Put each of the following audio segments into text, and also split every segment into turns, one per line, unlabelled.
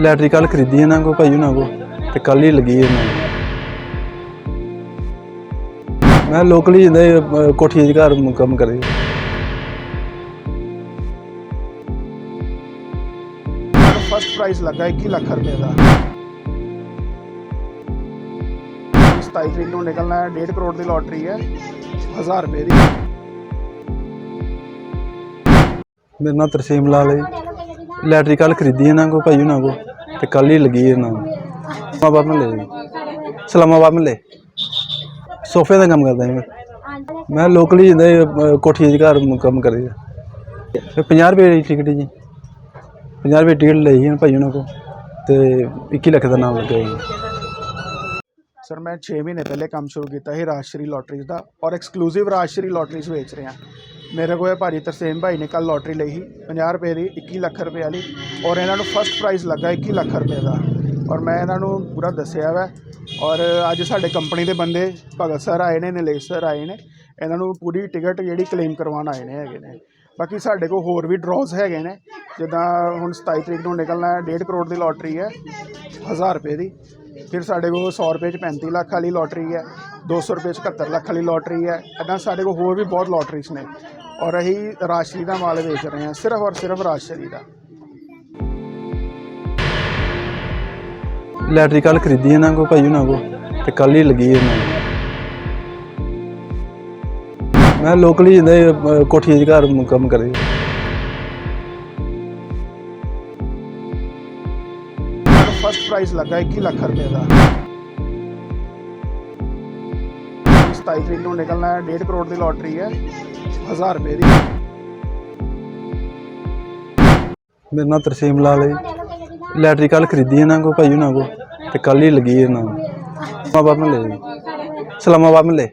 Latrine ਕੱਲ ਖਰੀਦੀ ਇਹਨਾਂ ਕੋ ਭਾਈ ਉਹਨਾਂ ਕੋ ਤੇ ਕੱਲ ਹੀ ਲੱਗੀ ਇਹਨਾਂ ਨੂੰ ਮੈਂ ਲੋਕਲੀ ਜਿੰਦੇ ਕੋਠੀ ਦੇ ਘਰ ਕੰਮ ਕਰੇ।
ਫਸਟ ਪ੍ਰਾਈਜ਼ ਲੱਗਾ 21 ਲੱਖ ਰੁਪਏ ਦਾ। 27 ਤਰੀਕ ਨੂੰ ਨਿਕਲਣਾ ਹੈ 1.5 ਕਰੋੜ ਦੀ ਲੋਟਰੀ ਹੈ 1000 ਰੁਪਏ ਦੀ।
ਮੇਰਾ ਨਾਮ ਤਰਸੀਮ ਲਾਲ ਹੈ ਲੈਟਰੀ ਕੱਲ ਖਰੀਦੀ ਇਹਨਾਂ ਕੋ ਭਾਈ ਉਹਨਾਂ ਕੋ। ਤੇ ਕੱਲ ਹੀ ਲੱਗੀ ਇਹਨਾਂ ਨੂੰ। ਸਲਾਮਾਬਾਦ ਮਹੱਲੇ ਸਲਾਮਾਬਾਦ ਮਹੱਲੇ। ਸੋਫੇ ਦਾ ਕੰਮ ਕਰਦਾ ਜੀ ਮੈਂ। ਮੈਂ ਲੋਕਲੀ ਜਿੰਦੇ ਕੋਠੀ ਦੇ ਘਰ ਕੰਮ ਕਰੇ ਤੇ 50 ਰੁਪਏ ਦੀ ਟਿਕਟ ਜੀ। 50 ਰੁਪਏ ਟਿਕਟ ਲਈ ਹੈ ਭਾਈ ਉਹਨਾਂ ਕੋ ਤੇ 21 ਲੱਖ ਦਾ ਨਾਮ ਲੱਗਿਆ ਜੀ।
ਸਰ, ਮੈਂ 6 ਮਹੀਨੇ ਪਹਿਲੇ ਕੰਮ ਸ਼ੁਰੂ ਕੀਤਾ ਸੀ ਰਾਜਸ਼ਰੀ ਲੋਟਰੀਜ਼ ਦਾ ਔਰ ਐਕਸਕਲੂਸਿਵ ਰਾਜਸ਼ਰੀ ਲੋਟਰੀਜ਼ ਵੇਚ ਰਿਹਾ। ਮੇਰੇ ਕੋਲ ਇਹ ਭਾਜੀ ਤਰਸੇਮ ਭਾਈ ਨੇ ਕੱਲ ਲੋਟਰੀ ਲਈ ਸੀ 50 ਰੁਪਏ ਦੀ 21 ਲੱਖ ਰੁਪਏ ਵਾਲੀ ਔਰ ਇਹਨਾਂ ਨੂੰ ਫਸਟ ਪ੍ਰਾਈਜ਼ ਲੱਗਾ 21 ਲੱਖ ਰੁਪਏ ਦਾ। ਔਰ ਮੈਂ ਇਹਨਾਂ ਨੂੰ ਪੂਰਾ ਦੱਸਿਆ ਵਾ। ਔਰ ਅੱਜ ਸਾਡੇ ਕੰਪਨੀ ਦੇ ਬੰਦੇ ਭਗਤ ਸਰ ਆਏ ਨੇ, ਨਿਲੇਸ਼ ਸਰ ਆਏ ਨੇ। ਇਹਨਾਂ ਨੂੰ ਪੂਰੀ ਟਿਕਟ ਜਿਹੜੀ ਕਲੇਮ ਕਰਵਾਉਣ ਆਏ ਨੇ ਹੈਗੇ ਨੇ। ਬਾਕੀ ਸਾਡੇ ਕੋਲ ਹੋਰ ਵੀ ਡਰਾਜ਼ ਹੈਗੇ ਨੇ। ਜਿੱਦਾਂ ਹੁਣ 27 ਤਰੀਕ ਨੂੰ ਨਿਕਲਣਾ ਹੈ 1.5 ਕਰੋੜ ਦੀ ਲੋਟਰੀ ਹੈ 1000 ਰੁਪਏ ਦੀ। ਫਿਰ ਸਾਡੇ ਕੋਲ 100 ਰੁਪਏ ਚ 35 ਲੱਖ ਵਾਲੀ ਲੋਟਰੀ ਹੈ। 200 ਰੁਪਏ ਚ 71 ਲੱਖ ਵਾਲੀ ਲੋਟਰੀ ਹੈ। ਇੱਦਾਂ ਸਾਡੇ ਕੋਲ ਹੋਰ ਵੀ ਬਹੁਤ ਲੋਟਰੀਜ਼ ਨੇ। ਔਰ ਅਸੀਂ ਰਾਸ਼ਰੀ ਦਾ ਮਾਲ ਵੇਚ ਰਹੇ ਹਾਂ ਸਿਰਫ ਔਰ ਸਿਰਫ ਰਾਸ਼ਰੀ ਦਾ।
ਲੈਟਰੀ ਕੱਲ ਖਰੀਦੀ ਇਹਨਾਂ ਕੋ ਭਾਈ ਉਹਨਾਂ ਕੋ? ਤੇ ਕੱਲ ਹੀ ਲੱਗੀ ਇਹਨਾਂ ਨੂੰ ਮੈਂ ਲੋਕਲੀ ਜਿੰਦੇ ਕੋਠੀ ਦੇ ਘਰ ਕੰਮ ਕਰੇ।
ਫਸਟ ਪ੍ਰਾਈਜ਼ ਲੱਗਾ 21 ਲੱਖ ਰੁਪਏ ਦਾ। 27 ਤਰੀਕ ਨੂੰ ਨਿਕਲਣਾ ਹੈ 1.5 ਕਰੋੜ ਦੀ ਲੋਟਰੀ ਹੈ 1000 ਰੁਪਏ ਦੀ।
ਮੇਰਾ ਨਾਮ ਤਰਸੀਮ ਲਾਲ ਹੈ ਲੈਟਰੀ ਕੱਲ ਖਰੀਦੀ ਇਹਨਾਂ ਕੋ ਭਾਈ ਉਹਨਾਂ ਕੋ ਤੇ ਕੱਲ ਹੀ ਲੱਗੀ ਇਹਨਾਂ ਨੂੰ। ਸਲਾਮਾਬਾਦ ਮਹੱਲੇ ਸਲਾਮਾਬਾਦ ਮਹੱਲੇ।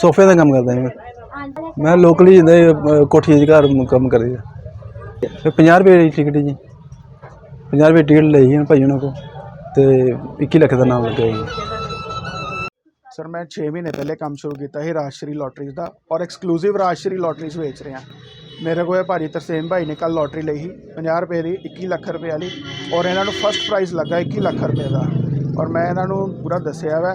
ਸੋਫੇ ਦਾ ਕੰਮ ਕਰਦਾ ਜੀ ਮੈਂ। ਮੈਂ ਲੋਕਲੀ ਜਿੰਦੇ ਕੋਠੀ ਦੇ ਘਰ ਕੰਮ ਕਰੇ ਫਿਰ 50 ਰੁਪਏ ਦੀ ਟਿਕਟ ਜੀ। 50 ਰੁਪਏ ਟਿਕਟ ਲਈ ਹੈ ਭਾਈ ਉਹਨਾਂ ਕੋ ਤੇ 21 ਲੱਖ ਦਾ ਨਾਮ ਲੱਗਿਆ ਜੀ।
ਸਰ ਮੈਂ 6 ਮਹੀਨੇ ਪਹਿਲੇ ਕੰਮ ਸ਼ੁਰੂ ਕੀਤਾ ਸੀ ਰਾਜਸ਼ਰੀ ਲੋਟਰੀਜ਼ ਦਾ ਔਰ ਐਕਸਕਲੂਸਿਵ ਰਾਜਸ਼ਰੀ ਲੋਟਰੀਜ਼ ਵੇਚ ਰਿਹਾ। ਮੇਰੇ ਕੋਲ ਇਹ ਭਾਜੀ ਤਰਸੇਮ ਭਾਈ ਨੇ ਕੱਲ ਲੋਟਰੀ ਲਈ ਸੀ 50 ਰੁਪਏ ਦੀ 21 ਲੱਖ ਰੁਪਏ ਵਾਲੀ ਔਰ ਇਹਨਾਂ ਨੂੰ ਫਸਟ ਪ੍ਰਾਈਜ਼ ਲੱਗਾ 21 ਲੱਖ ਰੁਪਏ ਦਾ। ਔਰ ਮੈਂ ਇਹਨਾਂ ਨੂੰ ਪੂਰਾ ਦੱਸਿਆ ਵਾ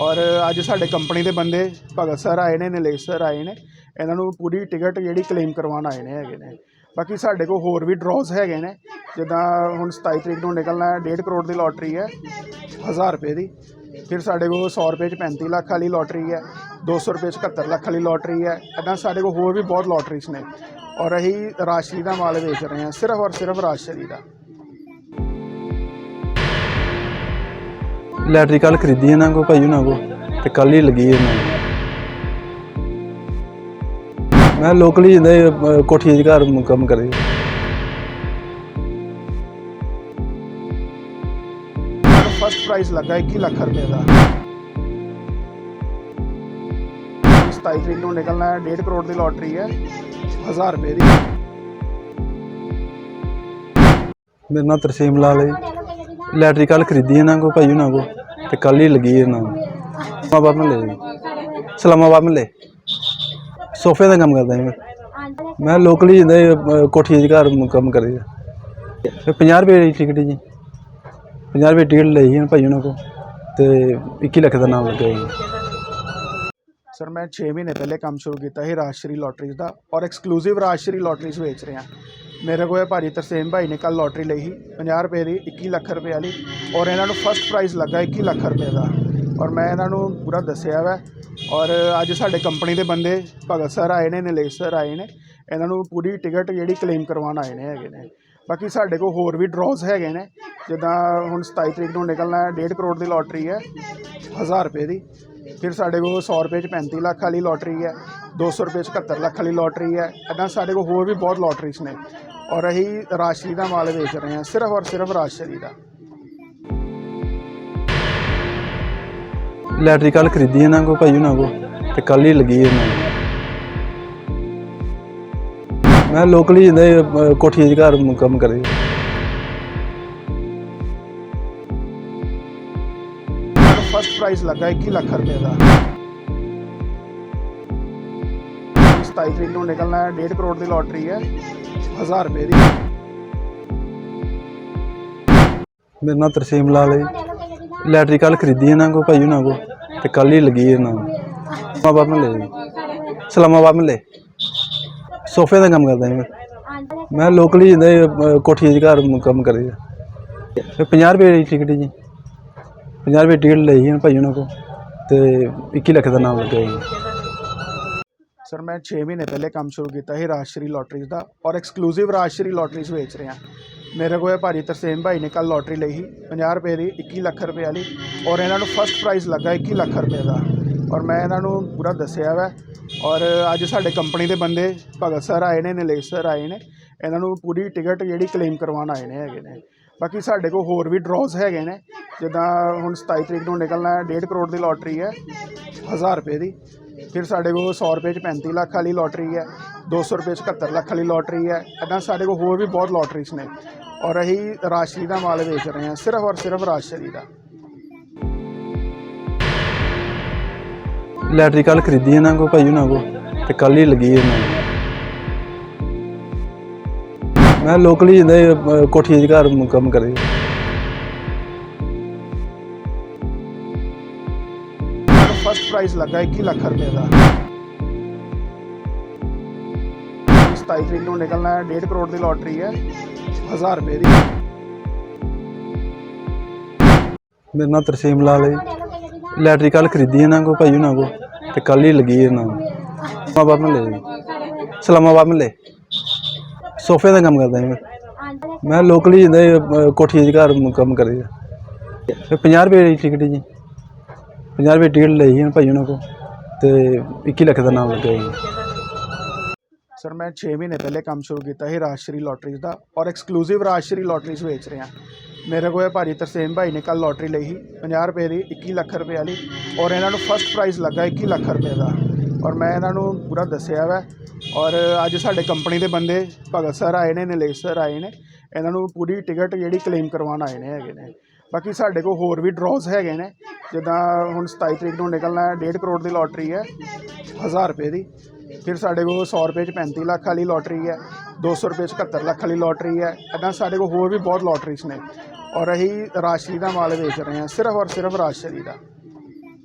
ਔਰ ਅੱਜ ਸਾਡੇ ਕੰਪਨੀ ਦੇ ਬੰਦੇ ਭਗਤ ਸਰ ਆਏ ਨੇ, ਨਿਲੇਸ਼ ਸਰ ਆਏ ਨੇ, ਇਹਨਾਂ ਨੂੰ ਪੂਰੀ ਟਿਕਟ ਜਿਹੜੀ ਕਲੇਮ ਕਰਵਾਉਣ ਆਏ ਨੇ ਹੈਗੇ ਨੇ। ਬਾਕੀ ਸਾਡੇ ਕੋਲ ਹੋਰ ਵੀ ਡਰਾਜ਼ ਹੈਗੇ ਨੇ, ਜਿੱਦਾਂ ਹੁਣ 27 ਤਰੀਕ ਨੂੰ ਨਿਕਲਣਾ ਹੈ 1.5 ਕਰੋੜ ਦੀ ਲੋਟਰੀ ਹੈ 1000 ਰੁਪਏ ਦੀ। ਫਿਰ ਸਾਡੇ ਕੋਲ 100 ਰੁਪਏ ਚ 35 ਲੱਖ ਵਾਲੀ ਲੋਟਰੀ ਹੈ 200 ਰੁਪਏ ਚ 71 ਲੱਖ ਵਾਲੀ ਲੋਟਰੀ ਹੈ ਇੱਦਾਂ ਸਾਡੇ ਕੋਲ ਹੋਰ ਵੀ ਬਹੁਤ ਲੋਟਰੀਜ਼ ਨੇ। ਔਰ ਅਸੀਂ ਰਾਸ਼ਰੀ ਦਾ ਮਾਲ ਵੇਚ ਰਹੇ ਹਾਂ, ਸਿਰਫ ਔਰ ਸਿਰਫ ਰਾਸ਼ਰੀ ਦਾ।
ਲੈਟਰੀ ਕੱਲ ਖਰੀਦੀ ਇਹਨਾਂ ਕੋ ਭਾਈ ਉਹਨਾਂ ਕੋ? ਤੇ ਕੱਲ ਹੀ ਲੱਗੀ ਇਹਨਾਂ ਨੂੰ। ਮੈਂ ਲੋਕਲੀ ਜਿੰਦੇ ਕੋਠੀ ਦੇ ਘਰ ਕੰਮ ਕਰੇ।
ਫਸਟ ਪ੍ਰਾਈਜ਼ ਲੱਗਾ 21 ਲੱਖ ਰੁਪਏ ਦਾ। 27 ਤਰੀਕ ਨੂੰ ਨਿਕਲਣਾ ਹੈ 1.5 ਕਰੋੜ ਦੀ ਲੋਟਰੀ ਹੈ 1000 ਰੁਪਏ ਦੀ।
ਮੇਰਾ ਨਾਮ ਤਰਸੀਮ ਲਾਲ ਹੈ ਲੈਟਰੀ ਕੱਲ ਖਰੀਦੀ ਇਹਨਾਂ ਕੋ ਭਾਈ ਉਹਨਾਂ ਕੋ ਤੇ ਕੱਲ ਹੀ ਲੱਗੀ ਇਹਨਾਂ ਨੂੰ। ਸਲਾਮਾਬਾਦ ਮਹੱਲੇ ਸਲਾਮਾਬਾਦ ਮਹੱਲੇ। ਸੋਫੇ ਦਾ ਕੰਮ ਕਰਦਾ ਜੀ ਮੈਂ। ਮੈਂ ਲੋਕਲੀ ਜਿੰਦੇ ਕੋਠੀ ਦੇ ਘਰ ਕੰਮ ਕਰੇ ਤੇ 50 ਰੁਪਏ ਦੀ ਟਿਕਟ ਜੀ। 50 ਰੁਪਏ ਟਿਕਟ ਲਈ ਹੈ ਭਾਈ ਉਹਨਾਂ ਕੋ ਤੇ 21 ਲੱਖ ਦਾ ਨਾਮ ਲੱਗਿਆ ਜੀ।
ਸਰ, ਮੈਂ 6 ਮਹੀਨੇ ਪਹਿਲੇ ਕੰਮ ਸ਼ੁਰੂ ਕੀਤਾ ਸੀ ਰਾਜਸ਼ਰੀ ਲੋਟਰੀਜ਼ ਦਾ ਔਰ ਐਕਸਕਲੂਸਿਵ ਰਾਜਸ਼ਰੀ ਲੋਟਰੀਜ਼ ਵੇਚ ਰਿਹਾ। ਮੇਰੇ ਕੋਲ ਇਹ ਭਾਜੀ ਤਰਸੇਮ ਭਾਈ ਨੇ ਕੱਲ ਲੋਟਰੀ ਲਈ ਸੀ 50 ਰੁਪਏ ਦੀ 21 ਲੱਖ ਰੁਪਏ ਵਾਲੀ ਔਰ ਇਹਨਾਂ ਨੂੰ ਫਸਟ ਪ੍ਰਾਈਜ਼ ਲੱਗਾ 21 ਲੱਖ ਰੁਪਏ ਦਾ। ਔਰ ਮੈਂ ਇਹਨਾਂ ਨੂੰ ਪੂਰਾ ਦੱਸਿਆ ਵਾ ਔਰ ਅੱਜ ਸਾਡੇ ਕੰਪਨੀ ਦੇ ਬੰਦੇ ਭਗਤ ਸਰ ਆਏ ਨੇ, ਨਿਲੇਸ਼ ਸਰ ਆਏ ਨੇ, ਇਹਨਾਂ ਨੂੰ ਪੂਰੀ ਟਿਕਟ ਜਿਹੜੀ ਕਲੇਮ ਕਰਵਾਉਣ ਆਏ ਨੇ ਹੈਗੇ ਨੇ। ਬਾਕੀ ਸਾਡੇ ਕੋਲ ਹੋਰ ਵੀ ਡਰਾਜ਼ ਹੈਗੇ ਨੇ ਜਿੱਦਾਂ ਹੁਣ 27 ਤਰੀਕ ਨੂੰ ਨਿਕਲਣਾ ਹੈ 1.5 ਕਰੋੜ ਦੀ ਲੋਟਰੀ ਹੈ 1000 ਰੁਪਏ ਦੀ। ਫਿਰ ਸਾਡੇ ਕੋਲ 100 ਰੁਪਏ ਚ 35 ਲੱਖ ਵਾਲੀ ਲੋਟਰੀ ਹੈ 200 ਰੁਪਏ ਚ 71 ਲੱਖ ਵਾਲੀ ਲੋਟਰੀ ਹੈ। ਇੱਦਾਂ ਸਾਡੇ ਕੋਲ ਹੋਰ ਵੀ ਬਹੁਤ ਲੋਟਰੀਜ਼ ਨੇ ਔਰ ਅਸੀਂ ਰਾਸ਼ਰੀ ਦਾ ਮਾਲ ਵੇਚ ਰਹੇ ਹਾਂ, ਸਿਰਫ ਔਰ ਸਿਰਫ ਰਾਸ਼ਰੀ ਦਾ।
ਲੈਟਰੀ ਕੱਲ ਖਰੀਦੀ ਇਹਨਾਂ ਕੋ ਭਾਈ ਉਹਨਾਂ ਕੋ, ਤੇ ਕੱਲ ਹੀ ਲੱਗੀ ਇਹਨਾਂ ਨੂੰ ਮੈਂ ਲੋਕਲੀ ਜਿੰਦੇ ਕੋਠੀ ਦੇ ਘਰ ਕੰਮ ਕਰੇ।
ਫਸਟ ਪ੍ਰਾਈਜ਼ ਲੱਗਾ 21 ਲੱਖ ਰੁਪਏ ਦਾ। 27 ਤਰੀਕ ਨੂੰ ਨਿਕਲਣਾ ਹੈ 1.5 ਕਰੋੜ ਦੀ ਲੋਟਰੀ ਹੈ 1000 ਰੁਪਏ ਦੀ।
ਮੇਰਾ ਨਾਂ ਤਰਸੀਮ ਲਾਲ ਹੈ ਜੀ। ਲੈਟਰੀ ਕੱਲ ਖਰੀਦੀ ਇਹਨਾਂ ਕੋ ਭਾਈ ਉਹਨਾਂ ਕੋ ਤੇ ਕੱਲ ਹੀ ਲੱਗੀ ਇਹਨਾਂ ਨੂੰ ਇਸਲਾਮਾਬਾਦ ਮਹੱਲੇ ਜੀ ਇਸਲਾਮਾਬਾਦ ਮਹੱਲੇ। ਸੋਫੇ ਦਾ ਕੰਮ ਕਰਦਾ ਜੀ ਮੈਂ। ਮੈਂ ਲੋਕਲੀ ਜਿੰਦਾ ਕੋਠੀ ਦੇ ਘਰ ਕੰਮ ਕਰੀ ਤੇ 50 ਰੁਪਏ ਦੀ ਟਿਕਟ ਜੀ। 50 ਰੁਪਏ ਟਿਕਟ ਲਈ ਸੀ ਭਾਈ ਉਹਨਾਂ ਕੋ ਤੇ 21 ਲੱਖ ਦਾ ਨਾਮ ਲੱਗਿਆ ਜੀ।
ਸਰ, ਮੈਂ 6 ਮਹੀਨੇ ਪਹਿਲੇ ਕੰਮ ਸ਼ੁਰੂ ਕੀਤਾ ਸੀ ਰਾਜਸ਼੍ਰੀ ਲੋਟਰੀਜ਼ ਦਾ ਔਰ ਐਕਸਕਲੂਸਿਵ ਰਾਜਸ਼੍ਰੀ ਲੋਟਰੀਜ਼ ਵੇਚ ਰਿਹਾ। ਮੇਰੇ ਕੋਲ ਭਾਜੀ ਤਰਸੇਮ ਭਾਈ ਨੇ ਕੱਲ ਲੋਟਰੀ ਲਈ ਸੀ 50 ਰੁਪਏ ਦੀ 21 ਲੱਖ ਰੁਪਏ ਵਾਲੀ ਔਰ ਇਹਨਾਂ ਨੂੰ ਫਸਟ ਪ੍ਰਾਈਜ਼ ਲੱਗਾ 21 ਲੱਖ ਰੁਪਏ ਦਾ। ਔਰ ਮੈਂ ਇਹਨਾਂ ਨੂੰ ਪੂਰਾ ਦੱਸਿਆ ਵਾ ਔਰ ਅੱਜ ਸਾਡੇ ਕੰਪਨੀ ਦੇ ਬੰਦੇ ਭਗਤ ਸਰ ਆਏ ਨੇ, ਨਿਲੇਸ਼ ਸਰ ਆਏ ਨੇ, ਇਹਨਾਂ ਨੂੰ ਪੂਰੀ ਟਿਕਟ ਜਿਹੜੀ ਕਲੇਮ ਕਰਵਾਉਣ ਆਏ ਨੇ ਹੈਗੇ ਨੇ। ਬਾਕੀ ਸਾਡੇ ਕੋਲ ਹੋਰ ਵੀ ਡਰਾਜ਼ ਹੈਗੇ ਨੇ। ਜਿੱਦਾਂ ਹੁਣ 27 ਤਰੀਕ ਨੂੰ ਨਿਕਲਣਾ ਹੈ 1.5 ਕਰੋੜ ਦੀ ਲੋਟਰੀ ਹੈ 1000 ਰੁਪਏ ਦੀ। ਫਿਰ ਸਾਡੇ ਕੋਲ 100 ਰੁਪਏ ਚ 35 ਲੱਖ ਵਾਲੀ ਲੋਟਰੀ ਹੈ 200 ਰੁਪਏ ਚ 71 ਲੱਖ ਵਾਲੀ ਲੋਟਰੀ ਹੈ। ਇੱਦਾਂ ਸਾਡੇ ਕੋਲ ਹੋਰ ਵੀ ਬਹੁਤ ਲੋਟਰੀਜ਼ ਨੇ। ਔਰ ਅਸੀਂ ਰਾਸ਼ਟਰੀ ਦਾ ਮਾਲ ਵੇਚ ਰਹੇ ਹਾਂ, ਸਿਰਫ ਔਰ ਸਿਰਫ ਰਾਸ਼ਟਰੀ ਦਾ।
ਲੈਟਰੀ ਕੱਲ ਖਰੀਦੀ ਇਹਨਾਂ ਕੋ ਭਾਈ ਉਹਨਾਂ ਕੋ? ਤੇ ਕੱਲ ਹੀ ਲੱਗੀ ਇਹਨਾਂ ਨੂੰ ਮੈਂ ਲੋਕਲੀ ਜਿੰਦਾ ਕੋਠੀ ਦੇ ਘਰ ਕੰਮ ਕਰੀ।
ਫਸਟ ਪ੍ਰਾਈਜ਼ ਲੱਗਾ 21 ਲੱਖ ਰੁਪਏ ਦਾ। 27 ਤਰੀਕ ਨੂੰ ਨਿਕਲਣਾ ਹੈ 1.5 ਕਰੋੜ ਦੀ ਲੋਟਰੀ ਹੈ 1000 ਰੁਪਏ ਦੀ।
ਮੇਰਾ ਨਾਂ ਤਰਸੀਮ ਲਾਲ ਹੈ। ਲੈਟਰੀ ਕੱਲ ਖਰੀਦੀ ਇਹਨਾਂ ਕੋ ਭਾਈ ਉਹਨਾਂ ਕੋ ਤੇ ਕੱਲ ਹੀ ਲੱਗੀ ਇਹਨਾਂ ਨੂੰ। ਇਸਲਾਮਾਬਾਦ ਮਹੱਲੇ ਜੀ। ਇਸਲਾਮਾਬਾਦ ਮਹੱਲੇ ਸੋਫੇ ਦਾ ਕੰਮ ਕਰਦਾ ਜੀ ਮੈਂ। ਮੈਂ ਲੋਕਲੀ ਜਿੰਦਾ ਕੋਠੀ ਦੇ ਘਰ ਕੰਮ ਕਰੀ ਫਿਰ 50 ਰੁਪਏ ਦੀ ਟਿਕਟ ਜੀ। 50 ਰੁਪਏ ਟਿਕਟ ਲਈ ਸੀ ਭਾਈ ਉਹਨਾਂ ਕੋ ਤੇ 21 ਲੱਖ ਦਾ ਨਾਮ ਲੱਗਿਆ ਜੀ।
ਸਰ, ਮੈਂ 6 ਮਹੀਨੇ ਪਹਿਲੇ ਕੰਮ ਸ਼ੁਰੂ ਕੀਤਾ ਸੀ ਰਾਜਸ਼੍ਰੀ ਲੋਟਰੀਜ਼ ਦਾ ਔਰ ਐਕਸਕਲੂਸਿਵ ਰਾਜਸ਼੍ਰੀ ਲੋਟਰੀਜ਼ ਵੇਚ ਰਿਹਾ। ਮੇਰੇ ਕੋਲ ਭਾਜੀ ਤਰਸੇਮ ਭਾਈ ਨੇ ਕੱਲ ਲੋਟਰੀ ਲਈ ਸੀ 50 ਰੁਪਏ ਦੀ 21 ਲੱਖ ਰੁਪਏ ਵਾਲੀ। ਔਰ ਇਹਨਾਂ ਨੂੰ ਫਸਟ ਪ੍ਰਾਈਜ਼ ਲੱਗਾ 21 ਲੱਖ ਰੁਪਏ ਦਾ। ਔਰ ਮੈਂ ਇਹਨਾਂ ਨੂੰ ਪੂਰਾ ਦੱਸਿਆ ਵਾ ਔਰ ਅੱਜ ਸਾਡੇ ਕੰਪਨੀ ਦੇ ਬੰਦੇ ਭਗਤ ਸਰ ਆਏ ਨੇ, ਨਿਲੇਸ਼ ਸਰ ਆਏ ਨੇ, ਇਹਨਾਂ ਨੂੰ ਪੂਰੀ ਟਿਕਟ ਜਿਹੜੀ ਕਲੇਮ ਕਰਵਾਉਣ ਆਏ ਨੇ ਹੈਗੇ ਨੇ। ਬਾਕੀ ਸਾਡੇ ਕੋਲ ਹੋਰ ਵੀ ਡਰਾਜ਼ ਹੈਗੇ ਨੇ, ਜਿੱਦਾਂ ਹੁਣ 27 ਤਰੀਕ ਨੂੰ ਨਿਕਲਣਾ ਹੈ 1.5 ਕਰੋੜ ਦੀ ਲੋਟਰੀ ਹੈ 1000 ਰੁਪਏ ਦੀ। ਫਿਰ ਸਾਡੇ ਕੋਲ 100 ਰੁਪਏ ਚ 35 ਲੱਖ ਵਾਲੀ ਲੋਟਰੀ ਹੈ 200 ਰੁਪਏ ਚ 71 ਲੱਖ ਵਾਲੀ ਲੋਟਰੀ ਹੈ ਇੱਦਾਂ ਸਾਡੇ ਕੋਲ ਹੋਰ ਵੀ ਬਹੁਤ ਲੋਟਰੀਜ਼ ਨੇ। ਔਰ ਅਸੀਂ ਰਾਸ਼ਟਰੀ ਦਾ ਮਾਲ ਵੇਚ ਰਹੇ ਹਾਂ, ਸਿਰਫ ਔਰ ਸਿਰਫ ਰਾਸ਼ਰੀ ਦਾ।